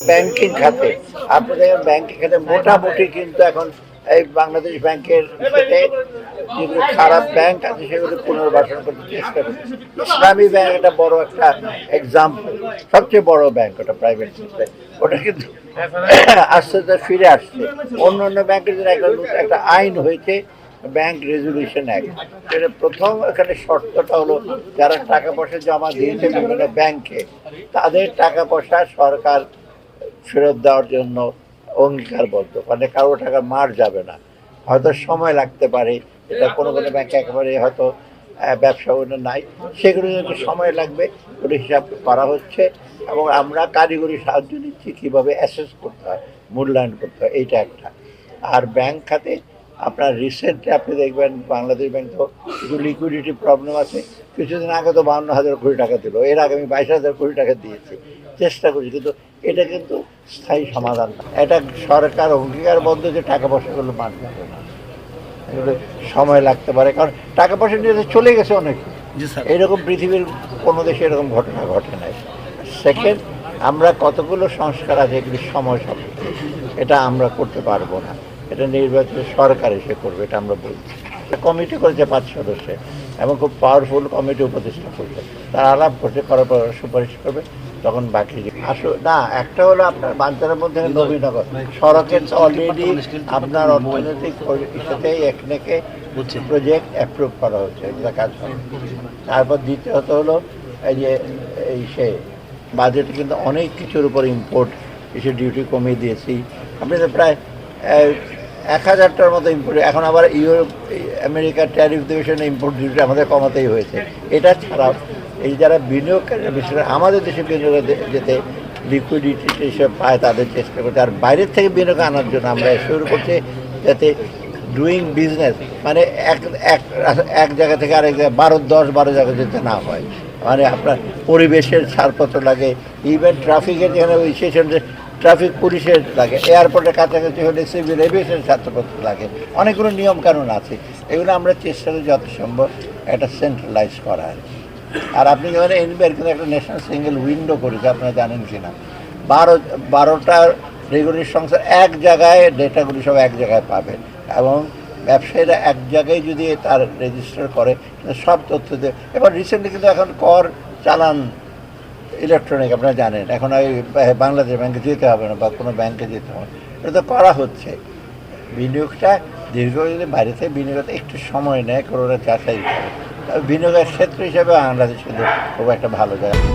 Banking খাতে। আপনাদের banking খাতে মোটামুটি কিন্তু এখন এই বাংলাদেশ ব্যাংকের সাথে যেগুলো খারাপ ব্যাংক আছে সেগুলো পুনর্বাসন করতে চেষ্টা করছে। ইসলামী ব্যাংক একটা বড় একটা এক্সাম্পল সবচেয়ে বড় ব্যাংক ওটা প্রাইভেট ওটা কিন্তু আস্তে আস্তে ফিরে আসছে। অন্য অন্য ব্যাংকের জন্য একটা একটা আইন হয়েছে ব্যাংক রেজলিউশন অ্যাক্ট সেটা প্রথম এখানে শর্তটা হলো, যারা টাকা পয়সা জমা দিয়েছে বিভিন্ন ব্যাংকে, তাদের টাকা পয়সা সরকার ফেরত দেওয়ার জন্য অঙ্গীকারবদ্ধ মানে কারও টাকা মার যাবে না। হয়তো সময় লাগতে পারে, এটা কোনো কোনো ব্যাংকে একেবারে হয়তো ব্যবসা নাই। সেগুলো একটু সময় লাগবে, ওটা হিসাব করা হচ্ছে এবং আমরা কারিগরি সাহায্য নিচ্ছি কীভাবে অ্যাসেস করতে হয়, মূল্যায়ন করতে হয়, এইটা একটা। আর ব্যাংক খাতে আপনার রিসেন্টলি আপনি দেখবেন, বাংলাদেশ ব্যাংক তো কিছু লিকুইডিটি প্রবলেম আছে। কিছুদিন আগে তো বাউন্ন হাজার কোটি টাকা দিল। এর আগে আমি বাইশ হাজার কোটি টাকা দিয়েছি। চেষ্টা করছি কিন্তু এটা কিন্তু স্থায়ী সমাধান না। এটা সরকার অঙ্গীকারবদ্ধ যে টাকা পয়সাগুলো মান যাবে না। এগুলো সময় লাগতে পারে কারণ টাকা পয়সা নিয়ে তো চলে গেছে অনেক। এরকম পৃথিবীর কোনো দেশে এরকম ঘটনা ঘটে নাই। সেকেন্ড আমরা কতগুলো সংস্কার আছে এগুলি সময় সাপেক্ষ। এটা আমরা করতে পারব না। এটা নির্বাচিত সরকার এসে করবে এটা আমরা বলছি। কমিটি করেছে পাঁচ সদস্যের এবং খুব পাওয়ারফুল কমিটি উপদেষ্টা করবে। তারা আলাপ করছে করার পর সুপারিশ করবে তখন বাকি আসো না একটা হলো আপনার বাঞ্চারের মধ্যে নবীনগর। সড়কের অলরেডি আপনার অর্থনৈতিক ইস্যুতে একনেকে। প্রজেক্ট অ্যাপ্রুভ করা হচ্ছে এগুলো কাজ হবে তারপর দ্বিতীয়ত হলো এই যে এই সে বাজেটে কিন্তু অনেক কিছুর উপর ইম্পোর্ট এসে ডিউটি কমিয়ে দিয়েছি। আপনি তো প্রায় এক হাজারটার মতো ইম্পোর্ট এখন আবার ইউরোপ আমেরিকার ট্যারিফ ডিভিশনে ইম্পোর্ট ডিউটি আমাদের কমাতেই হয়েছে। এটা ছাড়াও এই যারা বিনিয়োগকারী বিশেষ আমাদের দেশে বিনিয়োগ যেতে লিকুইডিটি হিসেবে পায় তাদের চেষ্টা করছে। আর বাইরের থেকে বিনিয়োগ আনার জন্য আমরা শুরু করছি যাতে ডুইং বিজনেস মানে এক এক এক জায়গা থেকে আরেক জায়গায় বারো, দশ, বারো জায়গায় যেতে না হয়। মানে আপনার পরিবেশের ছাড়পত্র লাগে। ইভেন ট্রাফিকের যেখানে ওই স্টেশনে ট্রাফিক পুলিশের লাগে, এয়ারপোর্টের কাছাকাছি হলে সিভিল এভিয়েশন ছাত্রপত্র লাগে, অনেকগুলো নিয়ম কানুন আছে। এগুলো আমরা চেষ্টা করি যত সম্ভব একটা সেন্ট্রালাইজ করার আর আপনি যখন এনবিআর কিন্তু একটা ন্যাশনাল সিঙ্গেল উইন্ডো করেছে, আপনারা জানেন কি না বারো, বারোটা রেগুলের সংস্থা এক জায়গায় ডেটাগুলি সব এক জায়গায় পাবেন এবং ব্যবসায়ীরা এক জায়গায় যদি তার রেজিস্টার করে সব তথ্য দেবে এবার রিসেন্টলি কিন্তু এখন কর চালান ইলেকট্রনিক আপনারা জানেন। এখন ওই বাংলাদেশ ব্যাংকে যেতে হবে না বা কোনো ব্যাংকে যেতে হবে এটা তো করা হচ্ছে। বিনিয়োগটা দীর্ঘদিন বাইরে থেকে বিনিয়োগ একটু সময় নেয়, করোনা যাচাই বিনিয়োগের ক্ষেত্র হিসাবে বাংলাদেশ কিন্তু খুব একটা ভালো জায়গা।